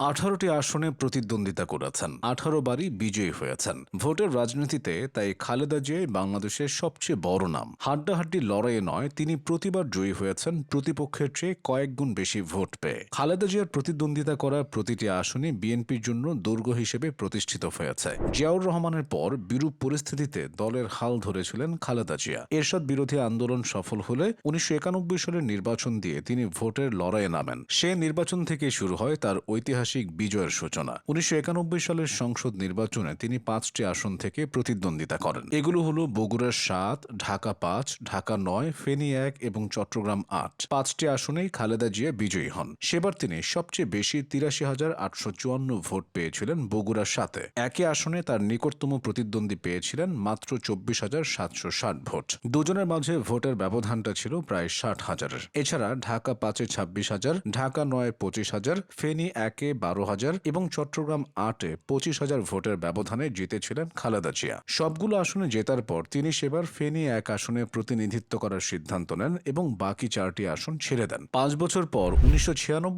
আঠারোটি আসনে প্রতিদ্বন্দ্বিতা করেছেন। আঠারো বারই বিজয়ী হয়েছেন। ভোটের রাজনীতিতে তাই খালেদা জিয়াই বাংলাদেশের সবচেয়ে বড় নাম। হাড্ডাহাড্ডি লড়াইয়ে নয়, তিনি প্রতিবার জয়ী হয়েছেন, প্রতিপক্ষের চেয়ে কয়েক গুণ বেশি ভোট পেয়ে। খালেদা জিয়ার প্রতিদ্বন্দ্বিতা করা প্রতিটি আসনে বিএনপির জন্য দুর্গ হিসেবে প্রতিষ্ঠিত হয়েছে। জিয়াউর রহমানের পর বিরূপ পরিস্থিতিতে দলের হাল ধরেছিলেন খালেদা জিয়া। এরশাদ বিরোধী আন্দোলন সফল হলে উনিশশো একানব্বই সালের নির্বাচন দিয়ে তিনি ভোটের লড়াইয়ে নামেন। সে নির্বাচন থেকে শুরু হয় তার ঐতিহাসিক বিজয়ের সূচনা। উনিশশো একানব্বই সালের সংসদ নির্বাচনে তিনি পাঁচটি আসন থেকে প্রতিদ্বন্দ্বিতা করেন। এগুলো হলো বগুড়ার সাত, ঢাকা পাঁচ, ঢাকা নয়, ফেনী এক এবং চট্টগ্রাম আট। পাঁচটি আসনেই খালেদা জিয়া বিজয়ী হন। সেবার তিনি সবচেয়ে বেশি তিরাশি হাজার আটশো চুয়ান্ন ভোট পেয়েছিলেন বগুড়ার সাথে একই আসনে তার নিকটতম প্রতিদ্বন্দ্বী পেয়েছিলেন মাত্র চব্বিশ হাজার সাতশো ষাট ভোট। দুজনের মাঝে ভোটের ব্যবধানটা ছিল প্রায় ষাট হাজারের। এছাড়া ঢাকা পাঁচে ছাব্বিশ হাজার, ঢাকা নয় পঁচিশ হাজার, ফেনী একে বারো হাজার এবং চট্টগ্রাম আটে পঁচিশ হাজার ভোটের ব্যবধানে জিতেছিলেন খালেদা জিয়া। সবগুলো আসনে জেতার পর তিনি সেবার ফেনী এক আসনে প্রতিনিধিত্ব করার সিদ্ধান্ত নেন এবং বাকি চারটি আসন ছেড়ে দেন। পাঁচ বছর পর উনিশশো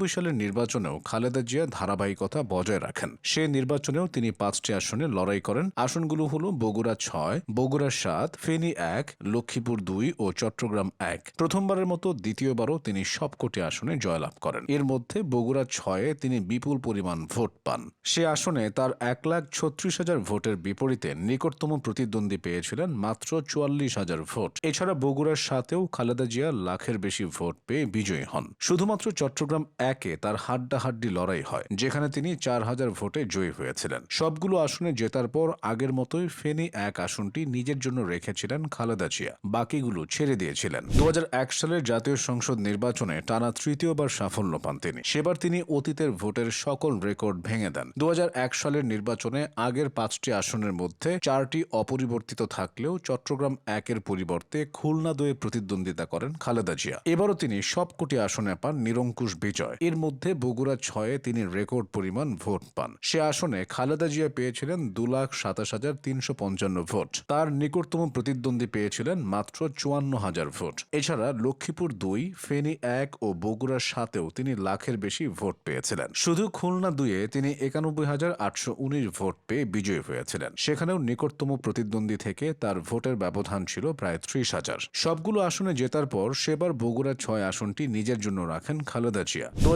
সালের নির্বাচনেও খালেদা জিয়া ধারাবাহিকতা বজায় রাখেন। সে নির্বাচনেও তিনি পাঁচটি আসনে লড়াই করেন। আসনগুলো হল বগুড়া ছয়, বগুড়া সাত, ফেনী এক, লক্ষ্মীপুর দুই ও চট্টগ্রাম এক। প্রথমবারের মতো দ্বিতীয়বারও তিনি সবকটি আসনে জয়লাভ করেন। এর মধ্যে বগুড়া ছয়ে তিনি বিপুল পরিমাণ ভোট পান। সে আসনে তার এক লাখ ছত্রিশ হাজার ভোটের বিপরীতে নিকটতম প্রতিদ্বন্দ্বী পেয়েছিলেন মাত্র চুয়াল্লিশ হাজার ভোট। এছাড়া বগুড়ার সাথেও খালেদা জিয়া লাখের বেশি ভোট পেয়ে বিজয়ী হন। শুধুমাত্র চট্টগ্রাম একে তার হাড্ডাহাড্ডি লড়াই হয়, যেখানে তিনি চার হাজার ভোটে জয়ী হয়েছিলেন। সবগুলো আসনে জেতার পর আগের মতোই ফেনী এক আসনটি নিজের জন্য রেখেছিলেন খালেদা জিয়া। বাকিগুলো ছেড়ে দিয়েছিলেন। দু হাজার এক সালের জাতীয় সংসদ নির্বাচনে টানা তৃতীয়বার সাফল্য পান তিনি। সেবার তিনি অতীতের ভোটের সকল রেকর্ড ভেঙে দেন। দু হাজার এক সালের নির্বাচনে আগের পাঁচটি আসনের মধ্যে চারটি অপরিবর্তিত থাকলেও চট্টগ্রাম একের পরিবর্তে খুলনা দুয়ে প্রতিদ্বন্দ্বিতা করেন খালেদা জিয়া। এবারও তিনি সবকটি আসনে পান নিরঙ্কুশ বিজয়। এর মধ্যে বগুড়া ছয়ে তিনি রেকর্ড পরিমাণ ভোট পান। সে আসনে খালেদা জিয়া পেয়েছিলেন দু লাখ সাতাশ হাজার তিনশো পঞ্চান্ন ভোট। তার নিকটতম প্রতিদ্বন্দ্বী পেয়েছিলেন মাত্র চুয়ান্ন হাজার ভোট। এছাড়া লক্ষ্মীপুর দুই, ফেনী এক ও বগুড়ার সাথেও তিনি লাখের বেশি ভোট পেয়েছিলেন। শুধু খুলনা দুইয়ে তিনি একানব্বই হাজার আটশো উনিশ ভোট পেয়ে বিজয়ী হয়েছিলেন। সেখানেও নিকটতম প্রতিদ্বন্দ্বী থেকে তার ভোটের ব্যবধান ছিল প্রায় ত্রিশ হাজার। সবগুলো আসনে জেতার পর সেবার বগুড়া ছয় আসনটি নিজের জন্য রাখেন খালেদা জিয়া। দু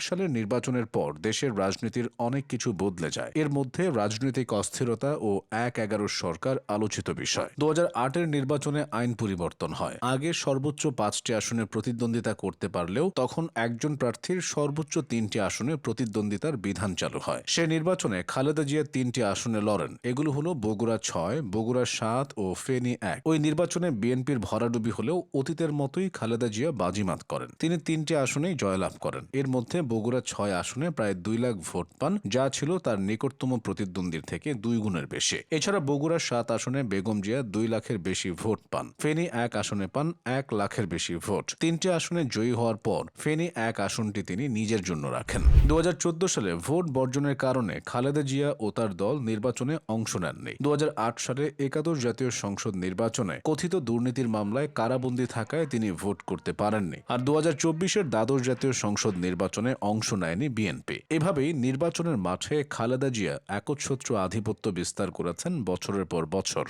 সালের নির্বাচনের পর দেশের রাজনীতির অনেক কিছু বদলে যায়। এর মধ্যে রাজনৈতিক অস্থিরতা ও এক এগারোর সরকার আলোচিত বিষয়। দু এর নির্বাচনে আইন পরিবর্তন হয়। আগে সর্বোচ্চ পাঁচটি আসনে প্রতিদ্বন্দ্বিতা করতে পারলেও তখন একজন প্রার্থীর সর্বোচ্চ তিনটি আসনে প্রতিদ্বন্দ্বিতার বিধান চালু হয়। সে নির্বাচনে খালেদা জিয়া তিনটি আসনে লড়েন। এগুলো হলো বগুড়া ছয়, বগুড়া সাত ও ফেনী এক। ওই নির্বাচনে বিএনপির ভরাডুবি হলেও অতীতের মতোই খালেদা জিয়া বাজিমাত করেন। তিনি তিনটি আসনেই জয়লাভ করেন। এর মধ্যে বগুড়া ছয় আসনে প্রায় দুই লাখ ভোট পান, যা ছিল তার নিকটতম প্রতিদ্বন্দ্বীর থেকে দুই গুণের বেশি। এছাড়া বগুড়া সাত আসনে বেগম জিয়া দুই লাখের বেশি ভোট পান। ফেনী এক আসনে পান, এক লাখের বেশি ভোট। তিনটি আসনে জয়ী হওয়ার পর ফেনী এক আসনটি তিনি নিজের জন্য রাখেন। দু সালে ভোট বর্জনের কারণে খালেদা জিয়া ও তার দল নির্বাচনে অংশ নেননি। দুহাজার আট সালে একাদশ জাতীয় সংসদ নির্বাচনে কথিত দুর্নীতির মামলায় কারাবন্দী থাকায় তিনি ভোট করতে পারেননি। আর দু হাজার দ্বাদশ জাতীয় সংসদ নির্বাচনে অংশ নেয়নি বিএনপি। এভাবেই নির্বাচনের মাঠে খালেদা জিয়া একচ্ছত্র আধিপত্য বিস্তার করেছেন বছরের পর বছর।